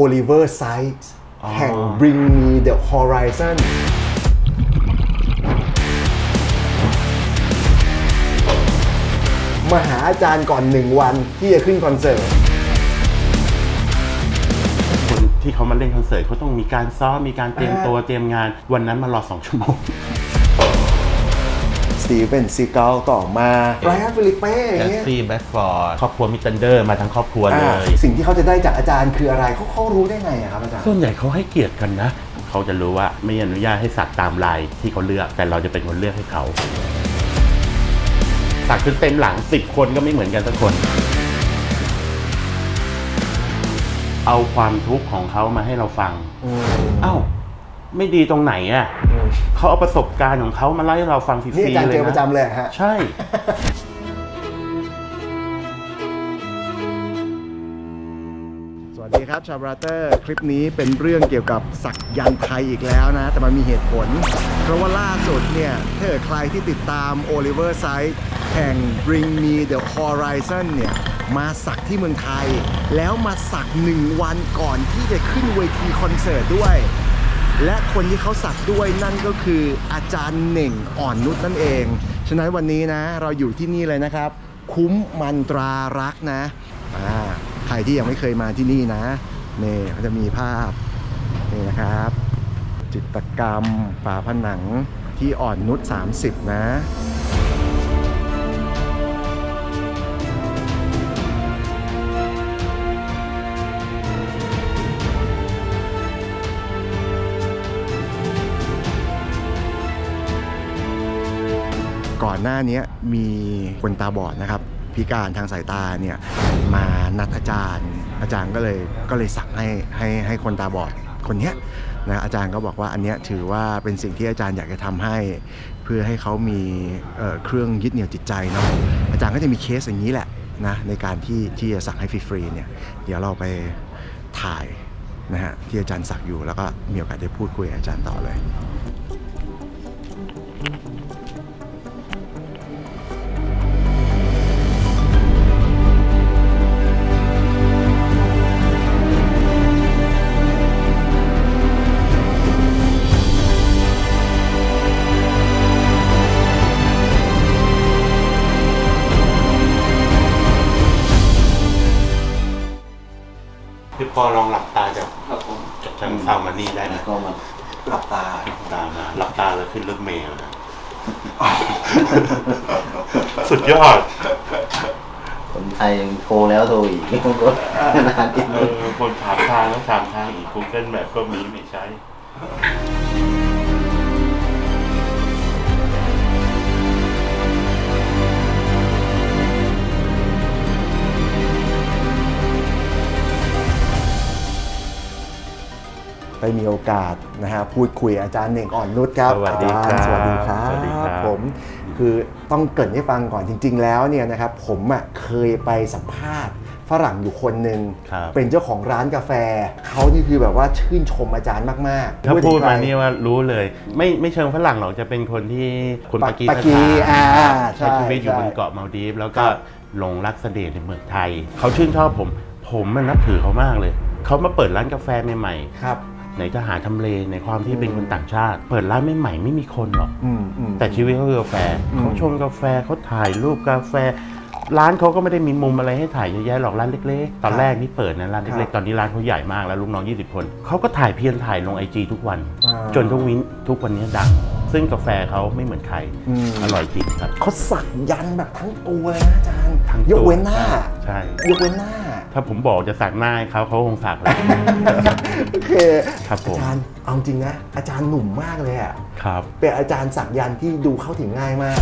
Oliver Sykes อ๋อแห่ง Bring Me the Horizon มาหาอาจารย์ก่อนหนึ่งวันที่จะขึ้นคอนเสิร์ต คนที่เขามาเล่นคอนเสิร์ตเขาต้องมีการซ้อมมีการเตรียมอ่าตัวเตรียมงานวันนั้นมารอสองชั่วโมง สตีเวนซีเกลต่อมาไรอันฟิลิปเป้อแจย่างสเงี้ย ซี่แบดฟอร์ดครอบครัวมิตันเดอร์มาทั้งครอบครัวเลอ่าย สิ่งที่เขาจะได้จากอาจารย์คืออะไรเขาเขารู้ได้ไงอะครับอาจารย์ ส่วนใหญ่เขาให้เกียรติกันนะ เขาจะรู้ว่าไม่อนุญาตให้สักตามลายที่เขาเลือก แต่เราจะเป็นคนเลือกให้เขา สักขึ้นเต็มหลังสิบคนก็ไม่เหมือนกันสักคน เอาความทุกข์ของเขามาให้เราฟังอืมเอ้า ไม่ดีตรงไหนอะอืมเขาเอาประสบการณ์ของเขามาเล่าให้เราฟังฟรีนี่อาจารย์ๆเลเจยอประนะจำเลยฮะ ใช่สวัสดีครับชาวบราเตอร์คลิปนี้เป็นเรื่องเกี่ยวกับสักยันต์ไทยอีกแล้วนะ แต่มันมีเหตุผล เพราะว่าล่าสุดเนี่ยถ้าเกิดใครที่ติดตาม Oliver Sykes แห่ง Bring Me the Horizon เนี่ยมาสักที่เมืองไทย แล้วมาสักหนึ่งวันก่อนที่จะขึ้นเวทีคอนเสิร์ตด้วย และคนที่เขาสักด้วยนั่นก็คืออาจารย์เหน่งอ่อนนุชนั่นเอง ฉะนั้นวันนี้นะเราอยู่ที่นี่เลยนะครับ คุ้มมันตรารักนะอ่าใครที่ยังไม่เคยมาที่นี่นะนี่เขาจะมีภาพนี่นะครับ จิตรกรรมฝาผนังที่อ่อนนุช30 นะ น้านี้มีคนตาบอดนะครับ พิการทางสายตาเนี่ยมานัดอาจารย์ อาจารย์ก็เลยก็เลยสั่งให้ให้ให้คนตาบอดคนนี้นะอาจารย์ก็บอกว่าอันนี้ถือว่าเป็นสิ่งที่อาจารย์อยากจะทำให้ เพื่อให้เขามีเเครื่องยึดเหนี่ยวจิตใจเนาะอาจารย์ก็จะมีเคสอย่างนี้แหละนะในการที่ที่จะสั่งให้ฟรีๆเนี่ยเดี๋ยวเราไปถ่ายนะฮะที่อาจารย์สักอยู่แล้วก็มีโอกาสได้พูดคุยกับอาจารย์ต่อเลย ขึ้นรถเมล์นะสุดยอดคนไทยยังโทรแล้วโทรอีกมันก็นานอีกเออคนถามทางแล้วถามทางอีก Google แบบก็มีไม่ใช้ ได้มีโอกาสนะฮะพูดคุยอาจารย์เน่งอ่อนนุชครับสวัสดีครับอาจาย์สวัสดีครับสวัสดีครับผมคือต้องเกรินให้ฟังก่อนจริง ๆ แล้วเนี่ยนะครับผมอะเคยไปสัมภาษณ์ฝรั่งอยู่คนหนึ่งครับเป็นเจ้าของร้านกาแฟ เขานี่คือแบบว่าชื่นชมอาจารย์มากๆถ้าถึพูงดใครมานี่ว่ารู้เลย ไม่ไม่เชิงฝรั่งหรอกจะเป็นคนที่คนปาปากีปากีสถานอ่าใช้ชีวิตอยู่ใช่บนเกาะมาลดีฟแล้วก็ครับหลงรักเสด็จในเมืองไทย เขาชื่นชอบผม ผมมันนับถือเขามากเลย เขามาเปิดร้านกาแฟใหม่ครับๆ ไหนจะหาทำเลในความที่เป็นคนต่างชาติ เปิดร้านใหม่ๆไม่มีคนหรอก อืมอืม แต่ชีวิตเขาคือกาแฟอืม เขาชงกาแฟเขาถ่ายรูปกาแฟ ร้านเขาก็ไม่ได้มีมุมอะไรให้ถ่ายเยอะแยะหรอกร้านเล็กๆ ตอนแรกนี่เปิดนะร้านครัเล็กบๆตอนนี้ร้านเขาใหญ่มากแล้วลูกน้อง 20 คนเขาก็ถ่ายเพียนถ่ายลงไอจีทุกวัน อ่า จนทุกวินทุกวันนี้ดัง ซึ่งกาแฟเขาไม่เหมือนใครอืมอร่อยจริงครับ เขาสักยันต์แบบทั้งตัวเลยนะอาจารย์ทั้งตัยกเว้นหน้า ใช่ ยกเว้นหน้า ถ้าผมบอกจะสักหน้าให้เขาเขาคงสักแล้ว โอเคครับผม อาจารย์เอาจริงนะ อาจารย์หนุ่มมากเลยอะครับ เป็นอาจารย์สักยันต์ที่ดูเข้าถึงง่ายมาก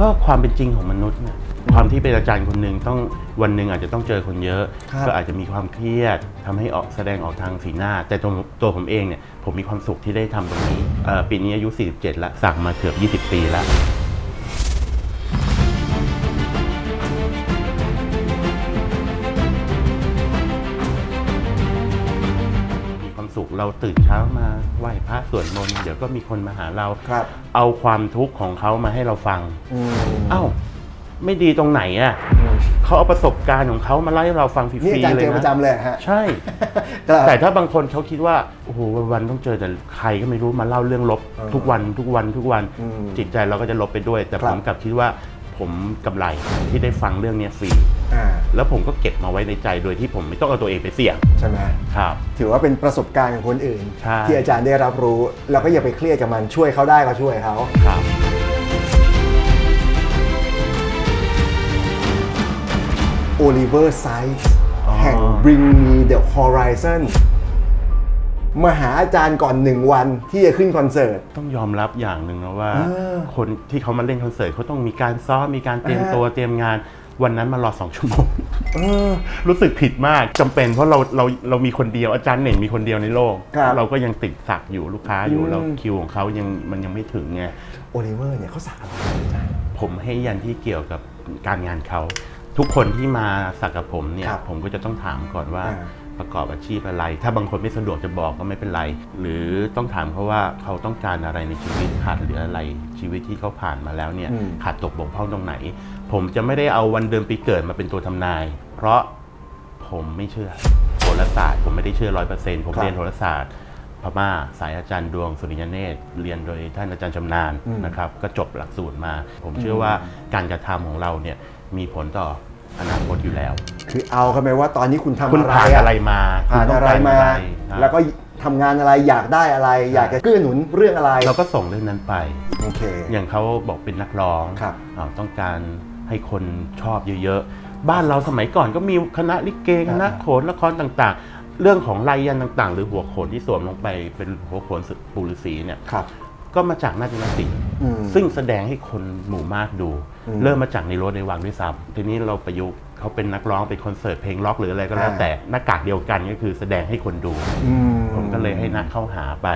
ก็ความเป็นจริงของมนุษย์เนี่ยความที่เป็นอาจารย์คนหนึ่งต้องวันหนึ่งอาจจะต้องเจอคนเยอะ ครับ ก็อาจจะมีความเครียดทำให้ออกแสดงออกทางสีหน้า แต่ตัวตัวผมเองเนี่ยผมมีความสุขที่ได้ทำตรงนี้เอ่อปีนี้อายุ 47แล้วสักมาเกือบ 20 ปีแล้ว เราตื่นเช้ามาไหว้พระสวดมนต์เดี๋ยวก็มีคนมาหาเรา ครับเอาความทุกข์ของเขามาให้เราฟัง อืมเอ้า ไม่ดีตรงไหนอะเขาเอาประสบการณ์ของเขามาเล่าให้เราฟังฟรีนี่อาจารย์ๆเลเจยอประนะจำเลยฮะใช่แต่แต่ถ้าบางคนเขาคิดว่าโอ้โหวันๆต้องเจอแต่ใครก็ไม่รู้มาเล่าเรื่องลบเออทุกวันทุกวันทุกวันอืมจิตใจเราก็จะลบไปด้วย แต่ครัผบมกลับคิดว่าผมกำไรที่ได้ฟังเรื่องเนี้ยฟรีอ่า แล้วผมก็เก็บมาไว้ในใจโดยที่ผมไม่ต้องเอาตัวเองไปเสี่ยงใช่ไหมครับ ถือว่าเป็นประสบการณ์ของคนอื่น ใช่ ที่อาจารย์ได้รับรู้แล้วก็อย่าไปเครียดกับมันช่วยเขาได้ก็ช่วยเขา ครับ โอลิเวอร์ไซส์อ๋อ แห่ง Bring Me the Horizon มาหาอาจารย์ก่อนหนึ่งวันที่จะขึ้นคอนเสิร์ต ต้องยอมรับอย่างหนึ่งนะว่า เออคนที่เขามาเล่นคอนเสิร์ตเขาต้องมีการซ้อมมีการเตรียมอ่าตัวเตรียมงาน วันนั้นมารอสองชั่วโมงเออรู้สึกผิดมากจำเป็นเพราะเราเราเรามีคนเดียวอาจารย์เหน่งมีคนเดียวในโลก ครับเราก็ยังติดสักอยู่ลูกค้าอยู่อืม เราคิวของเขายังมันยังไม่ถึงไงโอลิเวอร์เนี่ยเขาสักอะไรอาจารย์ ผมให้ยันที่เกี่ยวกับการงานเขาทุกคนที่มาสักกับผมเนี่ยครับผมก็จะต้องถามก่อนว่าอ่า ประกอบอาชีพอะไร ถ้าบางคนไม่สะดวกจะบอกก็ไม่เป็นไร หรือต้องถามเขาว่าเขาต้องการอะไรในชีวิตขาดเหลืออะไร ชีวิตที่เขาผ่านมาแล้วเนี่ยอืม ขาดตกบกพร่องตรงไหน ผมจะไม่ได้เอาวันเดือนปีเกิดมาเป็นตัวทำนาย เพราะผมไม่เชื่อโหราศาสตร์ ผมไม่ได้เชื่อร้อยเปอร์เซ็นต์ผมครับเรียนโหราศาสตร์พม่าสายอาจารย์ดวงสุริยเนตรเรียนโดยท่านอาจารย์ชำนาญอืม นะครับ ก็จบหลักสูตรมา ผมเชื่อว่าการกระทำของเราเนี่ยมีผลต่ออนาคตอยู่แล้ว คือเอากันไปว่าตอนนี้คุณทำคุณอะไรผ่านอะอะไรมาผ่านคุณต้อะไรงกมา ครับ แล้วก็ ทำงานอะไรอยากได้อะไร อยากจะเกื้อหนุนเรื่องอะไรเราก็ส่งเรื่องนั้นไป โอเค อย่างเขาบอกเป็นนักร้องครับ อ่าต้องการให้คนชอบเยอะๆ บ้านเราสมัยก่อนก็มีคณะลิเกคณะโขนละครต่างๆ เรื่องของลายยันต่างๆ หรือหัวโขนที่สวมลงไปเป็นหัวโขนปูฤาษีเนี่ย ครับ ก็มาจากนาฏศิลป์อืมซึ่งแสดงให้คนหมู่มากดูอืมเริ่มมาจากในรถในวังด้วยซ้ำทีนี้เราประยุกต์เขาเป็นนักร้องเป็นคอนเสิร์ตเพลงล็อกหรืออะไรก็แล้วอ่าแต่หน้ากากเดียวกันก็คือแสดงให้คนดูอืผมก็เลยให้นักเข้าหาไป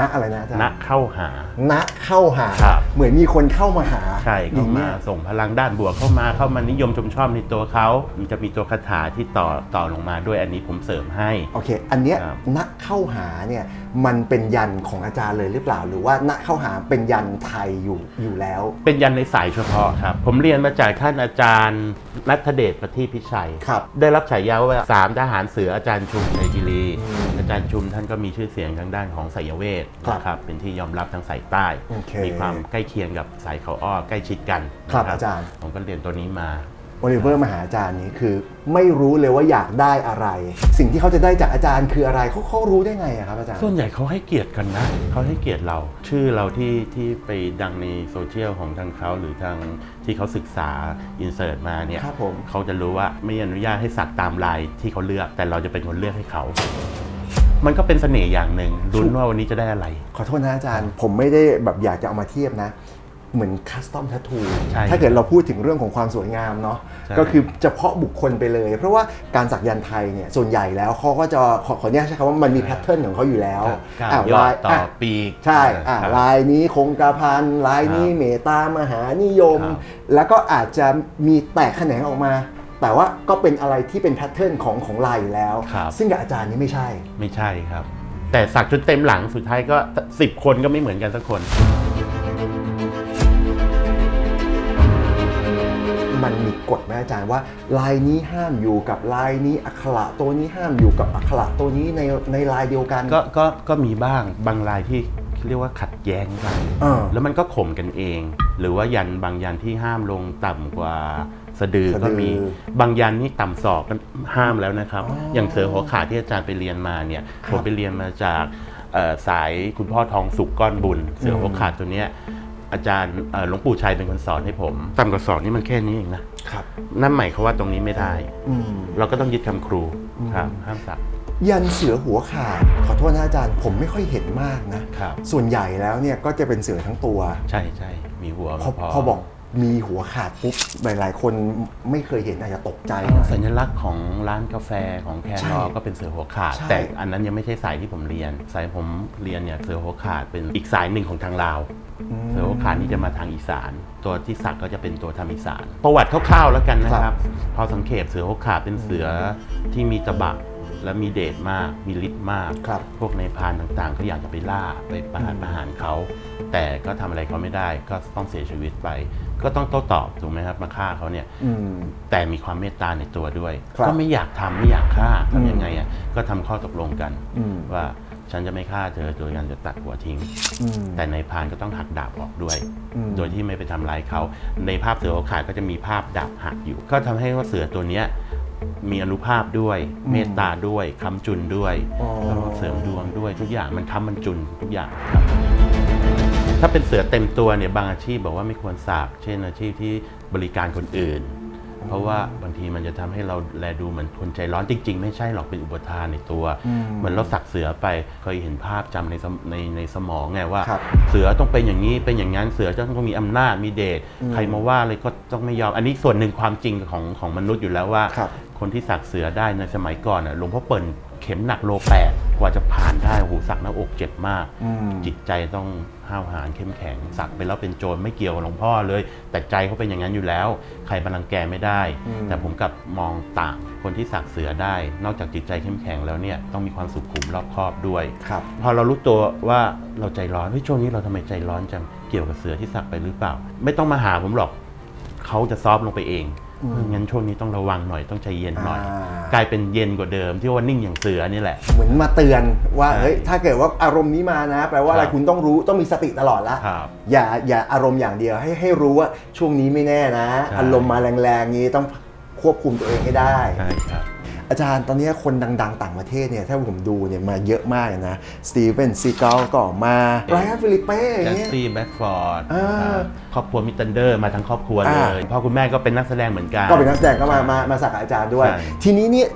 ณอะไรนะอาจารย์นักเข้าหา ณเข้าหา ครับ เหมือนมีคนเข้ามาหาใช่เข้าอย่งมางี้ย ส่งพลังด้านบวกเข้ามาเข้ามานิยมชมชอบในตัวเขามันจะมีตัวคาถาที่ต่อต่อลงมาด้วยอันนี้ผมเสริมให้ โอเค อันเนี้ยครับ ณเข้าหาเนี่ยมันเป็นยันของอาจารย์เลยหรือเปล่า หรือว่าณเข้าหาเป็นยันไทยอยู่อยู่แล้ว เป็นยันในสายเฉพาะครับ ผมเรียนมาจากท่านอาจารย์นัทเดชประทีปพิชัย ครับ ได้รับฉายาว่าสามทหารเสืออาจารย์ชุมชัยกิรี อืมอา จารย์ชุมท่านก็มีชื่อเสียงทางด้านของไสยเวทครับนะครับเป็นที่ยอมรับทางสายใต้โอเคมีความใกล้เคียงกับสายเขาอ้อใกล้ชิดกันครับนะอาจารย์ผมก็เรียนตัวนี้มาโอลิเวอร์มาหาอาจารย์นี้คือ ไม่รู้เลยว่าอยากได้อะไร สิ่งที่เขาจะได้จากอาจารย์คืออะไรเขาเขารู้ได้ไงอะครับอาจารย์ส่วนใหญ่เขาให้เกียรติกันนะเขาให้เกียรติเรา ชื่อเราที่ที่ไปดังในโซเชียลของทางเขาหรือทางที่เขาศึกษาอินเสิร์ตมาเนี่ยครับผมเขาจะรู้ว่าไม่อนุญาตให้สักตามลายที่เขาเลือก แต่เราจะเป็นคนเลือกให้เขา มันก็เป็นเสน่ห์อย่างหนึ่งลุ้นว่าวันนี้จะได้อะไร ขอโทษนะอาจารย์ ผมไม่ได้แบบอยากจะเอามาเทียบนะ เหมือนคัสตอมทัตทูใช่ถ้าเกิดเราพูดถึงเรื่องของความสวยงามเนาะใช่ก็คือเฉพาะบุคคลไปเลย เพราะว่าการสักยันต์ไทยเนี่ยส่วนใหญ่แล้วเขาก็จะขอขออนุญาตใช้คำว่ามันมีแพทเทิร์นของเขาอยู่แล้วก้าวอะยอลาดยต่ออะปีกใช่อะครับลายนี้คงกระพันลายนี้ครับเมตตามหานิยมครับแล้วก็อาจจะมีแตกแขนงออกมา แต่ว่าก็เป็นอะไรที่เป็นแพทเทิร์นของของลายอยู่แล้ว ครับ ซึ่งกับอาจารย์นี่ไม่ใช่ ไม่ใช่ครับ แต่สักจนเต็มหลังสุดท้ายก็สิบคนก็ไม่เหมือนกันสักคน มันมีกฎไหมอาจารย์ว่า ลายนี้ห้ามอยู่กับลายนี้อักขระตัวนี้ห้ามอยู่กับอักขระตัวนี้ในในลายเดียวกันก็ก็ก็มีบ้างบางรายที่เรียกว่าขัดแย้งกัน เออ แล้วมันก็ข่มกันเอง หรือว่ายันบางยันที่ห้ามลงต่ำกว่า สะดือสะดือก็มีบางยันนี่ต่ำศอกก็ห้ามแล้วนะครับ อ๋อออย่างเสือหัวขาดที่อาจารย์ไปเรียนมาเนี่ยครับผมไปเรียนมาจากเอ่อสายคุณพ่อทองสุกก้อนบุญ เสือหัวขาดตัวเนี้ยอาจารย์เอ่อหลวงปู่ชัยเป็นคนสอนให้ผมต่ำกว่าศอกนี่มันแค่นี้เองนะครับ นั่นหมายความว่าตรงนี้ไม่ได้ อืม เราก็ต้องยึดคำครูครับห้ามสัก ยันเสือหัวขาดขอโทษนะอาจารย์ผมไม่ค่อยเห็นมากนะครับ ส่วนใหญ่แล้วเนี่ยก็จะเป็นเสือทั้งตัว ใช่ใช่มีหัวพอพอพอบอก มีหัวขาดปุ๊บหลาย ๆ คนไม่เคยเห็นอาจจะตกใจหน่อย สัญลักษณ์ของร้านกาแฟของแคนใช่นอก็เป็นเสือหัวขาด ใช่ แต่อันนั้นยังไม่ใช่สายที่ผมเรียน สายผมเรียนเนี่ยเสือหัวขาดเป็นอีกสายหนึ่งของทางลาว เสือหัวขาดนี่จะมาทางอีสาน ตัวที่สักก็จะเป็นตัวทำอีสาน ประวัติคร่าวๆแล้วกันนะคครัรับ บ พอสังเกตเสือหัวขาดเป็นเสือที่มีตะบะและมีเดชมาก มีฤทธิ์มาก ครับ พวกในายพรานต่างๆ ก็อยากจะไปล่าไปประหารประหารเขา แต่ก็ทำอะไรเขาไม่ได้ก็ต้องเสียชีวิตไป ก็ต้องโต้ตอบถูกไหมครับมาฆ่าเขาเนี่ยอืม แต่มีความเมตตาในตัวด้วย ครับก็ไม่อยากทำไม่อยากฆ่าอืม ทำยังไงอะก็ทำข้อตกลงกัน อืมว่าฉันจะไม่ฆ่าเธอโดยการจะตัดหัวทิ้ง อืม แต่ในายพรานก็ต้องหักดาบออกด้วย อืม โดยที่ไม่ไปทำร้ายเขา ในภาพเสือเขาขาดก็จะมีภาพดาบหักอยู่ ก็ทำให้ว่าเสือตัวเนี้ยมีอนุภาพด้วยอืมเมตตาด้วยค้ำจุนด้วยอ๋อ แล้วก็เสริมดวงด้วยทุกอย่างมันค้ำมันจุนทุกอย่างครับ ถ้าเป็นเสือเต็มตัวเนี่ยบางอาชีพบอกว่าไม่ควรสาบ เช่นอาชีพที่บริการคนอื่น เพราะว่าบางทีมันจะทำให้เราแลดูเหมือนคนใจร้อนจริง ๆ ไม่ใช่หรอกเป็นอุปทานในตัวอืมเหมือนเราสักเสือไปเคยเห็นภาพจำในสมในในสมองไงว่าครับเสือต้องเป็นอย่างนี้เป็นอย่างนั้นเสือจะต้องมีอำนาจมีเดชอืมใครมาว่าเลยก็ต้องไม่ยอม อันนี้ส่วนหนึ่งความจริงของของมนุษย์อยู่แล้วว่าครับคนที่สักเสือได้ในสมัยก่อนน่ะหลวงพ่อเปิ่นเข็มหนักโลแปดกว่าจะผ่านได้โอ้โหสักหน้าอกเจ็บมาก อืม จิตใจต้องห้าวหาญเข้มแข็ง สักไปแล้วเป็นโจรไม่เกี่ยวกับหลวงพ่อเลย แต่ใจเขาเป็นอย่างนั้นอยู่แล้ว ใครบัลังแกไม่ได้ อืม แต่ผมกลับมองต่างคนที่สักเสือได้ นอกจากจิตใจเข้มแข็งแล้วเนี่ยต้องมีความสุขุมรอบคอบด้วย ครับ พอเรารู้ตัวว่าเราใจร้อนเฮ้ยช่วงนี้เราทำไมใจร้อนจังเกี่ยวกับเสือที่สักไปหรือเปล่า ไม่ต้องมาหาผมหรอกเขาจะซอฟต์ลงไปเองอืมเออ งั้นช่วงนี้ต้องระวังหน่อยต้องใจเย็นหน่อยอ่ากลายเป็นเย็นกว่าเดิมที่ว่านิ่งอย่างเสือนี่แหละ เหมือนมาเตือนว่าใช่เฮ้ยถ้าเกิดว่าอารมณ์นี้มานะ แปลว่าอะไรครับคุณต้องรู้ต้องมีสติตลอดละครับอย่าอย่าอารมณ์อย่างเดียวให้ให้รู้ว่าช่วงนี้ไม่แน่นะใช่อารมณ์มาแรงๆนี้ต้องควบคุมตัวเองให้ได้ใช่ครับ อาจารย์ตอนนี้คนดังๆ ต่างประเทศเนี่ย ถ้าผมดูเนี่ยมาเยอะมากเลยนะสตีเวนซีกาลก็ออกมาไรอันฟิลิปเป้อแจย่างสเงี้ยซี่แบ็กฟอร์ดอ่าครอบครัวมิตเทนเดอร์มาทั้งครอบครัวเลอ่ายพ่อคุณแม่ก็เป็นนักแสดงเหมือนกัน ก็เป็นนักแสดงก็มามามาสักกับอาจารย์ด้วยใช่ทีนี้เนี่ย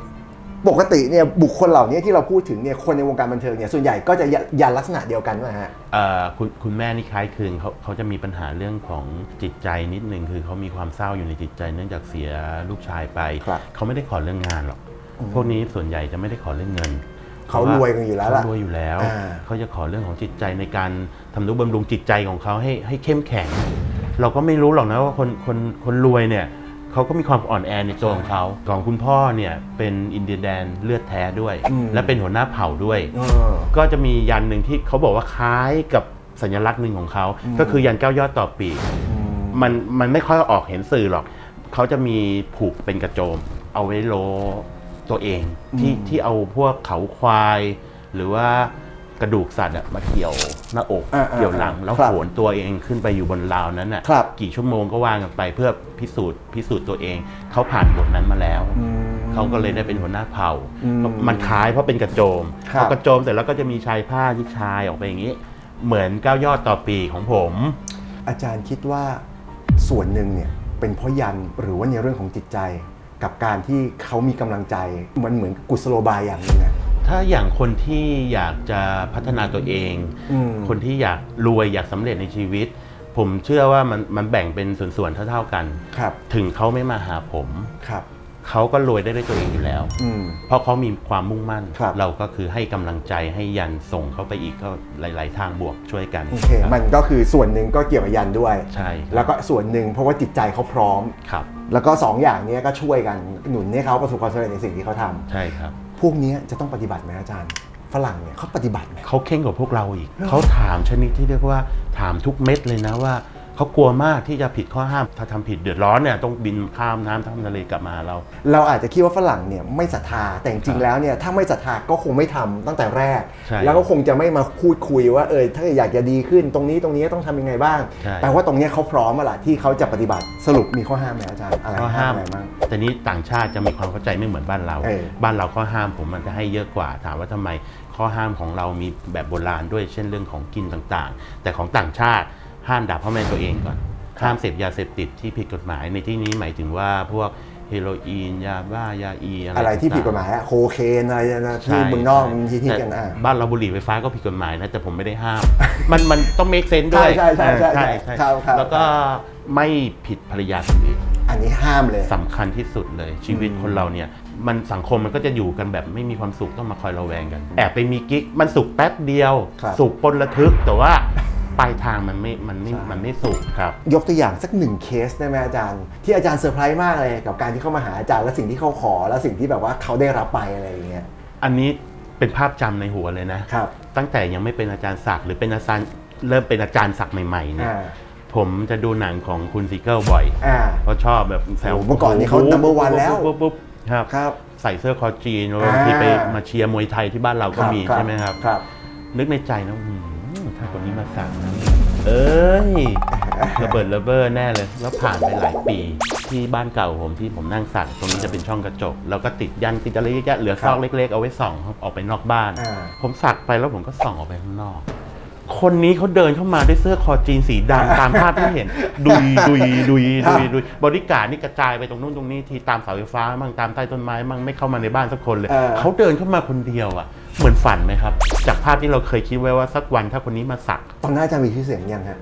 ปกติเนี่ยบุคคลเหล่านี้ที่เราพูดถึงเนี่ยคนในวงการบันเทิงเนี่ยส่วนใหญ่ก็จะยันลักษณะเดียวกันนะฮะเอ่อคุณคุณแม่นี่คล้ายคลึงเขาเขาจะมีปัญหาเรื่องของจิตใจนิดนึงคือเขามีความเศร้าอยู่ในจิตใจเนื่องจากเสียลูกชายไปครับเขาไม่ได้ขอเรื่องงานหรอก พวกนี้ส่วนใหญ่จะไม่ได้ขอเรื่องเงินเขาพะรวยกันอยู่แล้วล่ะเขารวยอยู่แล้วอ่าเขาจะขอเรื่องของจิตใจในการทำนุบำรุงจิตใจของเขาให้ให้เข้มแข็ง เราก็ไม่รู้หรอกนะว่าคนคนคนรวยเนี่ยเขาก็มีความอ่อนแอในตัวของเขาของคุณพ่อเนี่ยเป็นอินเดียแดนเลือดแท้ด้วยอืมและเป็นหัวหน้าเผ่าด้วยเออก็จะมียันหนึ่งที่เขาบอกว่าคล้ายกับสัญลักษณ์หนึ่งของเขาอืมก็คือยันเก้ายอดต่อปีกอืมมันมันไม่ค่อยออกเห็นสื่อหรอก เขาจะมีผูกเป็นกระโจม เอาไว้โล ตัวเองที่ที่เอาพวกเขาควาย หรือว่ากระดูกสัตว์อะมาเกี่ยวหน้าอกอ่าๆเกี่ยวหลัง แล้วครับโหนตัวเองขึ้นไปอยู่บนราวนั้นน่ะครับ กี่ชั่วโมงก็ว่ากันไปเพื่อพิสูจน์พิสูจน์ตัวเองเขาผ่านบทนั้นมาแล้ว อืม เขาก็เลยได้เป็นหัวหน้าเผ่า อืมมันคล้ายเพราะเป็นกระโจมครัพบ อกระโจมเสร็จแล้วก็จะมีชายผ้าที่ชายออกไปอย่างนี้ เหมือนก้าวยอดต่อปีของผม อาจารย์คิดว่าส่วนหนึ่งเนี่ยเป็นเพราะยันหรือว่าในเรื่องของจิตใจ กับการที่เขามีกำลังใจ มันเหมือนกุศโลบายอย่างหนึงอะ ถ้าอย่างคนที่อยากจะพัฒนาตัวเอง อืม คนที่อยากรวยอยากสำเร็จในชีวิต ผมเชื่อว่ามันมันแบ่งเป็นส่วนๆเท่าๆกัน ครับถึงเขาไม่มาหาผม ครับ เขาก็รวยได้ด้วยตัวเองอยู่แล้ว อืม เพราะเขามีความมุ่งมั่น ครับ เราก็คือให้กำลังใจให้ยันส่งเขาไปอีกก็หลาย ๆ ทางบวกช่วยกันโอเคมันก็คือส่วนหนึ่งก็เกี่ยวกับยันด้วย ใช่แล้วก็ส่วนหนึ่งเพราะว่าจิตใจเขาพร้อม ครับ แล้วก็สองอย่างเนี้ยก็ช่วยกันหนุนให้เขาประสบความสำเร็จในสิ่งที่เขาทำใช่ครับ พวกเนี้ยจะต้องปฏิบัติไหมอาจารย์ ฝรั่งเนี่ยเขาปฏิบัติไหม เขาเข่งกว่าพวกเราอีก เขาถามชนิดที่เรียกว่าถามทุกเม็ดเลยนะว่า เขากลัวมากที่จะผิดข้อห้าม ถ้าทำผิดเดือดร้อนเนี่ยต้องบินข้ามน้ำข้ามทะเลกลับมาหาเรา เราอาจจะคิดว่าฝรั่งเนี่ยไม่ศรัทธาแต่จริงๆแล้วเนี่ยถ้าไม่ศรัทธาก็คงไม่ทำตั้งแต่แรก ใช่แล้วก็คงจะไม่มาพูดคุยว่าเออถ้าอยากจะดีขึ้นตรงนี้ตรงนี้ต้องทำยังไงบ้างใช่ แปลว่าตรงเนี้ยเขาพร้อมมาละที่เขาจะปฏิบัติสรุปมีข้อห้ามไหมอาจารย์อะไรข้อห้ามอะไรบ้าง แต่นี้ต่างชาติจะมีความเข้าใจไม่เหมือนบ้านเรา เออ บ้านเราข้อห้ามผมมันจะให้เยอะกว่า ถามว่าทำไมข้อห้ามของเรามีแบบโบราณด้วยเช่นเรื่องของกินต่างๆ แต่ของต่างชาติ ห้ามด่าพ่อแม่ตัวเองก่อน ห้ามเสพยาเสพติดที่ผิดกฎหมายในที่นี้หมายถึงว่าพวกเฮโรอีนยาบ้ายาอีอะไรอะไรที่ผิดกฎหต่งมายอะโคเคนอะไรนะๆที่ใช่เมืองนอกมันฮิตๆกันแต่อะบ้านเราบุหรี่ไฟฟ้าก็ผิดกฎหมายนะแต่ผมไม่ได้ห้าม มันมันต้อง make sense ด้วย ใช่ใช่ใช่ใช่ใช่ครับครับแล้วก็ไม่ผิดภรรยาคนอื่นอันนี้ห้ามเลยสำคัญที่สุดเลย ชีวิตอืมคนเราเนี่ย มันสังคมมันก็จะอยู่กันแบบไม่มีความสุขต้องมาคอยระแวงกัน แอบไปมีกิ๊กมันสุขแป๊บเดียวครับสุขปนระทึกแต่ว่า ปลายทางมันไม่มันไม่ใช่มันไม่สุขครับ ยกตัวอย่างสักหนึ่งเคสได้ไหมอาจารย์ ที่อาจารย์เซอร์ไพรส์มากเลยกับการที่เข้ามาหาอาจารย์และสิ่งที่เขาขอ และสิ่งที่แบบว่าเขาได้รับไปอะไรอย่างเงี้ยอันนี้เป็นภาพจำในหัวเลยนะครับ ตั้งแต่ยังไม่เป็นอาจารย์ศักดิ์หรือเป็นอาจารย์เริ่มเป็นอาจารย์ศักดิ์ใหม่ๆเนี่ยอ่าผมจะดูหนังของคุณซีเกิลบ่อยอ่าเพราะชอบแบบแซวโอ้เมื่อก่อนนี้เขา number one แล้วปุ๊บปุ๊บครับครับ ใส่เสื้อคอจีนแล้วอ่าที่ไปมาเชียร์มวยไทยที่บ้านเราก็มีใช่ไหมครับครับนึกในใจนะอืม ถ้าคนนี้มาสั่งนะเอ้ยระเบิดระเบ้อแน่เลย แล้วผ่านไปหลายปีที่บ้านเก่าผมที่ผมนั่งสั่งตรงนี้จะเป็นช่องกระจก แล้วก็ติดยันติดอะไรเยอะแยะเหลือซอกเล็กๆเอาไว้ส่องออกไปนอกบ้านอ่าผมสักไปแล้วผมก็ส่องออกไปข้างนอก คนนี้เขาเดินเข้ามาด้วยเสื้อคอจีนสีดำตามภาพที่เห็น ดุยดุยดุยดุยดุยบริการดนี่กระจายไปตรงนู้นตรงนี้ทีตามเสาไฟฟ้ามั่งตามใต้ต้นไม้มั่งไม่เข้ามาในบ้านสักคนเลย เออ เขาเดินเข้ามาคนเดียวอะ เหมือนฝันไหมครับ จากภาพที่เราเคยคิดไว้ว่าสักวันถ้าคนนี้มาสักตอนนั้นอาจารย์มีชื่อเสียงยังฮะ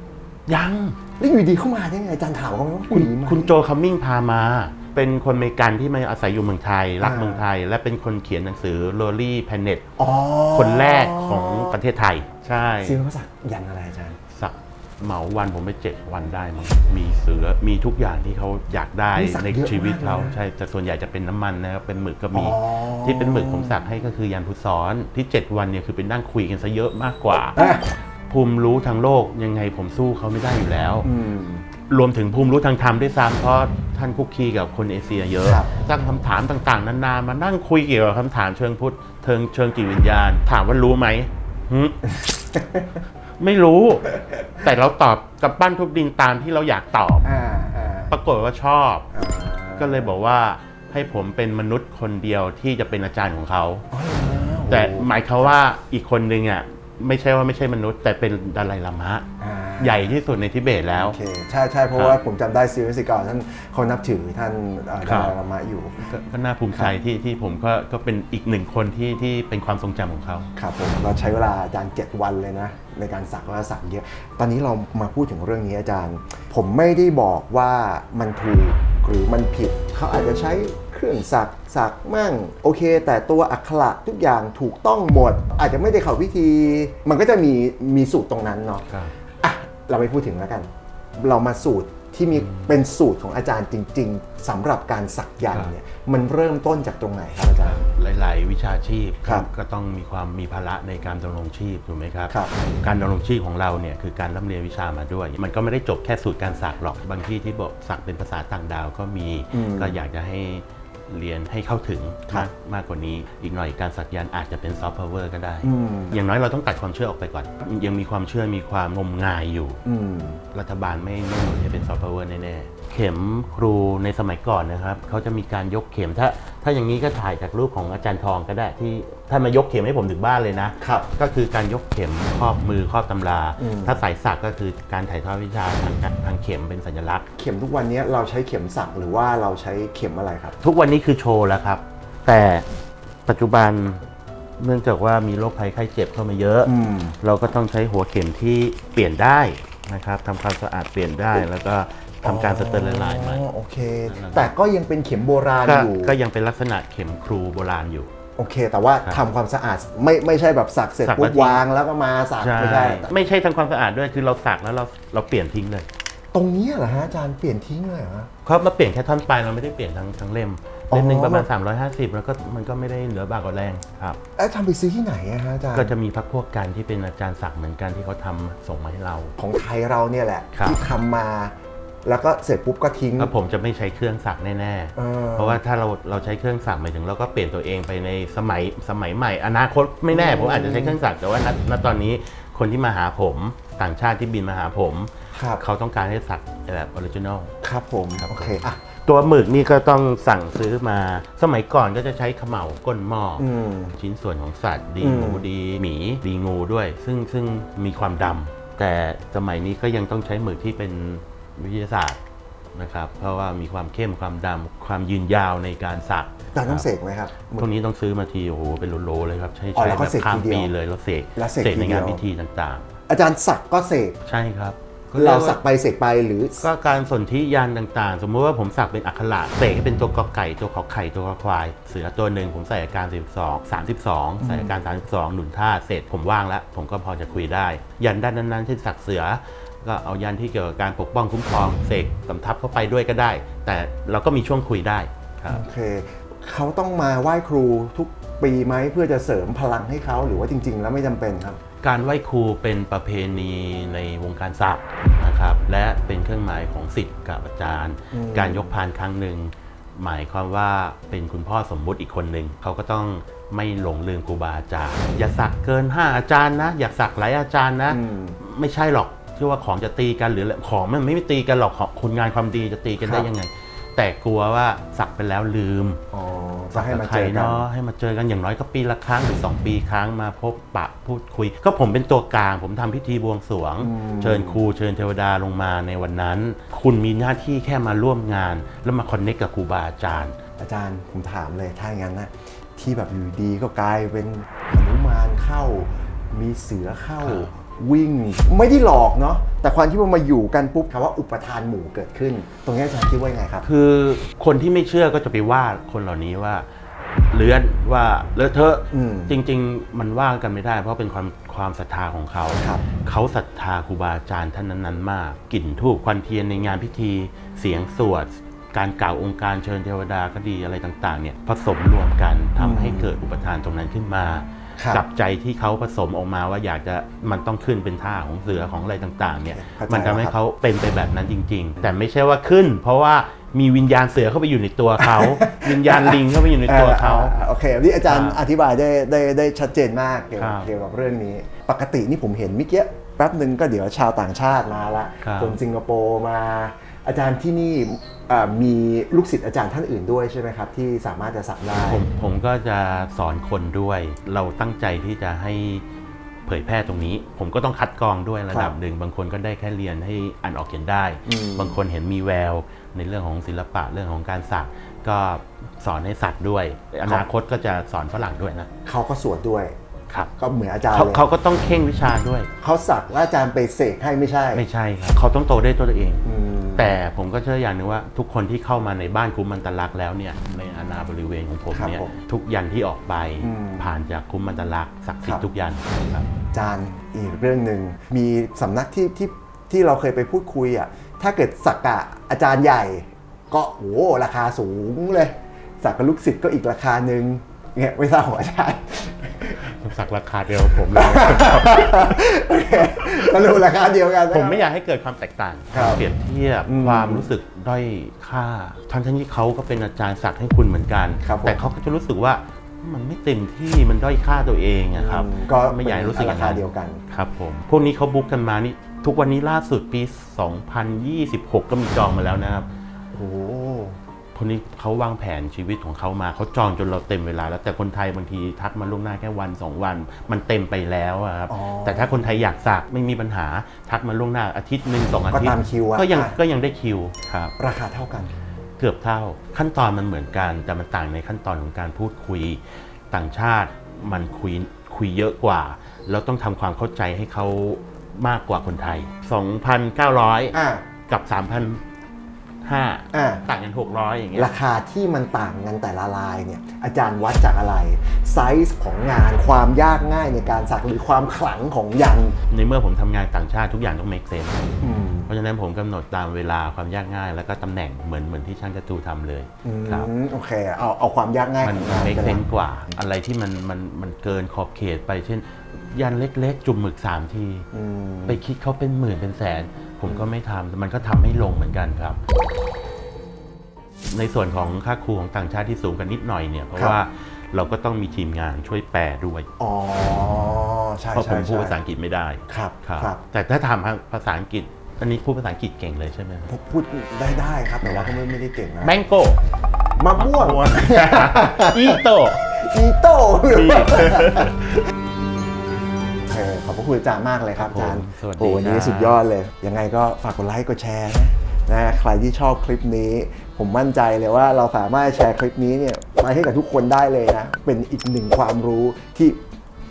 ยังแล้วอยู่ดีเข้ามาได้ไงอาจารย์ถามเขาไหมว่าคุณดีไหมคุณโจคัมมิ่งพามา เป็นคนอเมริกันที่มาอาศัยอยู่เมืองไทย รักอ่า เมืองไทย และเป็นคนเขียนหนังสือ l o l y Planet อ๋อ คนแรกของประเทศไทย ใช่ซีเขาสักยันอะไรอาจารย์ สักเหมาวันผมไปเจ็ดวันได้มั้งมีเสือมีทุกอย่างที่เขาอยากได้นี่สักในเยอะชีวิตเขามากเลยนะใช่แต่ส่วนใหญ่จะเป็นน้ำมันนะครับเป็นหมึกก็มี อ๋อ ที่เป็นหมึกผมสักให้ก็คือยันพุทธซ้อนที่7วันเนี่ยคือเป็นนั่งคุยกันซะเยอะมากกว่า อะภูมิรู้ทางโลกยังไงผมสู้เขาไม่ได้อยู่แล้ว อืม รวมถึงภูมิรู้ทางธรรมด้วยซ้ำเพราะท่านคุกคีกับคนเอเชียเยอะครับ ตั้งคำถามต่างๆ นานามานั่งคุยเกี่ยวกับคำถามเชิงพุทธเชิงเชิงจิตวิญญาณ ถามว่ารู้ไหมหึ ไม่รู้ แต่เราตอบกับปั้นทุบดินตามที่เราอยากตอบ อ่าอ่าปรากฏว่าชอบ อ่าก็เลยบอกว่าให้ผมเป็นมนุษย์คนเดียวที่จะเป็นอาจารย์ของเขาอ๋อแต่หมายเขามว่าอีกคนนึงอะไม่ใช่ว่าไม่ใช่มนุษย์ แต่เป็นดาไลลามะ อ่า ใหญ่ที่สุดในทิเบตแล้ว โอเคใช่ใช่เพราะครับว่าผมจำได้ซีรีส์ก่อนท่านเขานับถือท่านเอ่อครัดาบราลามะอยู่ ก็ก็น่าภูมิใจที่ที่ผมก็ก็เป็นอีกหนึ่งคนที่ที่เป็นความทรงจำของเขา ครับผมเราใช้เวลาอาจารย์ 7 วันเลยนะ ในการสักแล้วสักเยอะ ตอนนี้เรามาพูดถึงเรื่องนี้อาจารย์ ผมไม่ได้บอกว่ามันถูกหรือมันผิด เขาอาจจะใช้เครื่องสักสักมั่งโอเค แต่ตัวอักขระทุกอย่างถูกต้องหมด อาจจะไม่ได้เข้าพิธี มันก็จะมีมีสูตรตรงนั้นเนาะอะ เราไม่พูดถึงแล้วกัน เรามาสูตรที่มีเป็นสูตรของอาจารย์จริง ๆสำหรับการสักยันต์เนี่ยมันเริ่มต้นจากตรงไหนครับอาจารย์ หลาย ๆ วิชาชีพครับก็ต้องมีความมีภาระในการดำรงชีพถูกไหมครับ ครับการดำรงชีพของเราเนี่ยคือการร่ำเรียนวิชามาด้วย มันก็ไม่ได้จบแค่สูตรการสักหรอกบางที่ที่บอกสักเป็นภาษาต่างดาวก็มี อืม ก็อยากจะให้ เรียนให้เข้าถึงครับมากมากกว่านี้ อีกหน่อยการสักยันต์อาจจะเป็นซอฟต์พาวเวอร์ก็ได้อืมอย่างน้อยเราต้องตัดความเชื่อออกไปก่อน ยังมีความเชื่อมีความงมงายอยู่อืมรัฐบาลไม่ไม่หนุนให้เป็นซอฟต์พาวเวอร์แน่ๆ เข็มครูในสมัยก่อนนะครับเขาจะมีการยกเข็มถ้า ถ้าอย่างนี้ก็ถ่ายจากรูปของอาจารย์ทองก็ได้ที่ท่านมายกเข็มให้ผมถึงบ้านเลยนะ ครับ ก็คือการยกเข็มครอบมือครอบตำรา อืม ถ้าสายสักก็คือการถ่ายทอดวิชาทางการทางเข็มเป็นสัญลักษณ์ เข็มทุกวันนี้เราใช้เข็มสักหรือว่าเราใช้เข็มอะไรครับ ทุกวันนี้คือโชว์แล้วครับ แต่ปัจจุบันเนื่องจากว่ามีโรคภัยไข้เจ็บเข้ามาเยอะ อืม เราก็ต้องใช้หัวเข็มที่เปลี่ยนได้นะครับทำความสะอาดเปลี่ยนได้ แล้วก็ ทำการสเตอร์ไลน์ใหม่ อ๋อโอเคแต่ก็ยังเป็นเข็มโบราณก็อยู่ ก็ยังเป็นลักษณะเข็มครูโบราณอยู่ โอเค แต่ว่าครับทำความสะอาดไม่ไม่ใช่แบบสักเสร็จสักปุ๊แล้วบทิ้ง วางแล้วก็มาสักใช่ไม่ใช่ ไม่ใช่ทำความสะอาดด้วยคือเราสักแล้วเราเราเปลี่ยนทิ้งเลยตรงนี้เหรอฮะอาจารย์เปลี่ยนทิ้งเลยเหรอฮะ เขามาเปลี่ยนแค่ท่อนปลายเราไม่ได้เปลี่ยนทั้งทั้งเล่มอ๋อ เล่มหนึ่งประมาณ 350 แล้วก็มันก็ไม่ได้เหลือบากกว่าแรงครับ เอ้ยทำไปซื้อที่ไหนอะฮะอาจารย์ก็จะมีพักพวกกันที่เป็นอาจารย์สักเหมือนกันที่เขาทำส่งมาให้เรา ของไทยเราเนี่ยแหละ ครับ ที่ทำมา แล้วก็เสร็จปุ๊บก็ทิ้ง แล้วผมจะไม่ใช้เครื่องสักแน่เออๆเพราะว่าถ้าเราเราใช้เครื่องสักหมายถึงเราก็เปลี่ยนตัวเองไปในสมัยสมัยใหม่ อนาคตไม่แน่ ผมอาจจะใช้เครื่องสักแต่ว่าณณตอนนี้คนที่มาหาผมต่างชาติที่บินมาหาผม ครับ เขาต้องการให้สักแบบออริจินอล ครับผม โอเคอะ ตัวหมึกนี่ก็ต้องสั่งซื้อมา สมัยก่อนก็จะใช้เขม่าก้นหม้อออืม ชิ้นส่วนของสัตว์ดีอืมหมูดีหมีดีงูด้วย ซึ่งซึ่งมีความดำแต่สมัยนี้ก็ยังต้องใช้หมึกที่เป็น วิทยาศาสตร์นะครับ เพราะว่ามีความเข้มความดำความยืนยาวในการสักอาจารย์ต้องเสกไหมครับ พวกนี้ต้องซื้อมาทีโอ้โหเป็นโลๆเลยครับ ใช้อ๋อใช้แล้วก็แบบเสกข้ามทีเดียวปีเลยแล้วเสกแล้วเสกเสกในทีเดีงานยว พิธีต่างอาจารย์สักก็เสกๆ ใช่ครับเราสักไปเสกไปหรือ ก็การสนธิยันต่างๆ สมมติว่าผมสักเป็นอักขระเสกให้เป็นตัวกอไก่ตัวขอไข่ตัวคอควาย เสือตัวหนึ่งผมใส่อาการ 12 32 ใส่อาการ 32 หนุนท่าเสร็จผมว่างแล้ว ผมก็พอจะคุยได้ ยันด้านนั้นๆเช่นสักเสือ ก็เอายันที่เกี่ยวกับการปกป้องคุ้มครองเสกสำทับเข้าไปด้วยก็ได้ แต่เราก็มีช่วงคุยได้ครับ โอเค เขาต้องมาไหว้ครูทุกปีไหมเพื่อจะเสริมพลังให้เขาหรือว่าจริง ๆ แล้วไม่จำเป็นครับ การไหว้ครูเป็นประเพณีในวงการศักดิ์นะครับ และเป็นเครื่องหมายของสิทธิ์กับอาจารย์ อืม การยกพานครั้งหนึ่งหมายความว่าเป็นคุณพ่อสมมุติอีกคนหนึ่งเขาก็ต้องไม่หลงลืมครูบาอาจารย์ อย่าสักเกิน 5 อาจารย์นะ อย่าสักหลายอาจารย์นะ อืม ไม่ใช่หรอก ที่ว่าของจะตีกันหรืออะไรของมันไม่ตีกันหรอกของคนงานความดีจะตีกันได้ครับยังไง แต่กลัวว่าสักไปแล้วลืมอ๋อจะให้มาใคเจรอกันเนาะให้มาเจอกันอย่างน้อยก็ปีละครั้งหรือ2ปีครั้งมาพบปะพูดคุย ก็ผมเป็นตัวกลางผมทำพิธีบวงสรวงอืมเชิญครูเชิญเทวดาลงมาในวันนั้น คุณมีหน้าที่แค่มาร่วมงาน แล้วมาคอนเนคกับครูบาอาจารย์ อาจารย์ผมถามเลยถ้าอย่างนั้นนะที่แบบอยู่ดีก็กลายเป็นหนุมานเข้า มีเสือเข้าครับ วิ่ง ไม่ได้หลอกเนาะแต่ความที่มันมาอยู่กันปุ๊บคำว่าอุปทานหมู่เกิดขึ้น ตรงนี้อาจารย์คิดว่ายังไงครับ คือคนที่ไม่เชื่อก็จะไปว่าคนเหล่านี้ว่าเลื้อนว่าเลอะเทอะอืมจริง ๆ มันว่ากันไม่ได้ เพราะเป็นความความศรัทธาของเขาครับเขาศรัทธาครูบาอาจารย์ท่านนั้นๆ มากกลิ่นทูบควันเทียนในงานพิธีเสียงสวดการกล่าวองค์การเชิญเทวดาก็ดีอะไรต่างๆเนี่ยผสมรวมกันทำให้เกิดอุปทานตรงนั้นขึ้นมา ครับกับใจที่เขาผสมออกมาว่าอยากจะมันต้องขึ้นเป็นท่าของเสือของอะไรต่างๆเนี่ยเข้าใจมันทำให้แล้วครับ เขาเป็นไปแบบนั้นจริง ๆ แต่ไม่ใช่ว่าขึ้น เพราะว่ามีวิญญาณเสือเข้าไปอยู่ในตัวเขา วิญญาณลิงเข้าไปอยู่ในตัวเขา อ่อ่โอเคนี่อาจารย์ครับอธิบายได้ได้ได้ชัดเจนมากเกี่ยวครับเกี่ยวกับเรื่องนี้ ปกตินี่ผมเห็นเมื่อกี้แป๊บหนึ่งก็เดี๋ยวชาวต่างชาติมาละครับ คนสิงคโปร์มา อาจารย์ที่นี่อ่ามีลูกศิษย์อาจารย์ท่านอื่นด้วยใช่ไหมครับที่สามารถจะสักได้ ผมผมก็จะสอนคนด้วย เราตั้งใจที่จะให้เผยแพร่ตรงนี้ ผมก็ต้องคัดกรองด้วยระดับหนึ่ง บางคนก็ได้แค่เรียนให้อ่านออกเขียนได้ อืม บางคนเห็นมีแววในเรื่องของศิลปะเรื่องของการสักก็สอนให้สักด้วย อนาคตก็จะสอนฝรั่งด้วยนะเขาก็สวดด้วย ครับก็เหมือนอาจารย์เขาเลยเขาก็ต้องเข่งวิชาด้วย เขาสักแล้วอาจารย์ไปเสกให้ไม่ใช่ไม่ใช่ครับเขาต้องโตได้ตัวเอง อืม แต่ผมก็เชื่ออย่างหนึงว่าทุกคนที่เข้ามาในบ้านคุ้มมันตลักษณ์แล้วเนี่ยในอาณาบริเวณของผมครับเนี่ยผมทุกยันที่ออกไปอืมผ่านจากคุ้มมันตลักษณ์ศักดิ์สิทครัธิ์บ ทุกยันครับอาจารย์อีกเรื่องหนึ่งมีสำนักที่ที่ที่เราเคยไปพูดคุยอะถ้าเกิดสักกะอาจารย์ใหญ่ ก็โอ้โหราคาสูงเลย สักกับลูกศิษย์ก็อีกราคาหนึ่งเนี่ยไม่ทราบของอาจารย์ สักราคาเดียวกับผมเลยโอเคก็รู้ราคาเดียวกันนะผมไม่อยากให้เกิดความแตกต่างครับ เปรียบเทียบอืมความรู้สึกด้อยค่า ทั้งทั้งที่เขาก็เป็นอาจารย์สักให้คุณเหมือนกัน ครับผม แต่เขาก็จะรู้สึกว่ามันไม่เต็มที่มันด้อยค่าตัวเองอะครับอืมก็ไม่อยากให้รู้สึกอราย่างคานั้นเดียวกัน ครับผมพวกนี้เขาบุ๊กกันมานี่ทุกวันนี้ล่าสุดปี 2026 ก็มีจองมาแล้วนะครับ โอ้โห คนนี้เขาวางแผนชีวิตของเขามาเขาจองจนเราเต็มเวลา แล้วแต่คนไทยบางทีทักมาล่วงหน้าแค่วันสองวัน มันเต็มไปแล้วอะครับอ๋อแต่ถ้าคนไทยอยากสักไม่มีปัญหาทักมาล่วงหน้าอาทิตย์หนึ่งสองอาทิตก็ย์ตามคิวอะ ก็ยังอะก็ยังได้คิวครับ ราคาเท่ากัน เกือบเท่าขั้นตอนมันเหมือนกันแต่มันต่างในขั้นตอนของการพูดคุยต่างชาติมันคุยคุยเยอะกว่า แล้วต้องทำความเข้าใจให้เขามากกว่าคนไทย 2,900 อ่า กับ 3,500อ่า ต่างกัน600อย่างเงี้ย ราคาที่มันต่างกันแต่ละลายเนี่ยอาจารย์วัดจากอะไร ไซส์ของงานความยากง่ายในการสักหรือความขลังของยันในเมื่อผมทำงานต่างชาติทุกอย่างต้อง make sense อืม เพราะฉะนั้นผมกำหนดตามเวลาความยากง่าย แล้วก็ตำแหน่งเหมือนเหมือนที่ช่างกระตูทำเลยอืมครับโอเค เอาเอาความยากง่ายมันของงาน make เป็นหลั sense กกว่า อะไรที่มันมันมันเกินขอบเขตไป เช่น ยันเล็กๆ จุ่มหมึกสามที อืมไปคิดเขาเป็นหมื่นเป็นแสน ผมก็ไม่ทำแต่มันก็ทำให้ลงเหมือนกันครับ ในส่วนของค่าครูของต่างชาติที่สูงกันนิดหน่อยเนี่ย เพราะครับว่าเราก็ต้องมีทีมงานช่วยแปลด้วย อ๋อใช่เพราะผใช่มพูดใช่ภาษาอังกฤษไม่ได้ครับครับครับแต่ถ้าถามภาษาอังกฤษ อันนี้พูดภาษาอังกฤษเก่งเลยใช่ไหมครับผมพูดได้ได้ครับแต่ว่าก็ไม่ไม่ได้เก่งนะแมงโก้มะม่วงอีโต อีโต้มี คุณอาจารย์มากเลยครับครับอาจารย์ผมสวัสดีโอ้วันนี้ครับสุดยอดเลย ยังไงก็ฝากกดไลค์กดแชร์นะนะใครที่ชอบคลิปนี้ ผมมั่นใจเลยว่าเราสามารถแชร์คลิปนี้เนี่ยไปให้กับทุกคนได้เลยนะ เป็นอีกหนึ่งความรู้ที่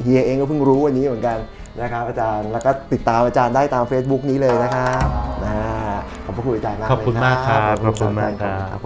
เฮียเองก็เพิ่งรู้วันนี้เหมือนกันนะครับอาจารย์แล้วก็ติดตามอาจารย์ได้ตาม Facebook นี้เลยนะครับนะขอบพระคุณอาจารย์มากเลยขอบคุณมากครับขอบคุณขอบคุณมากครับ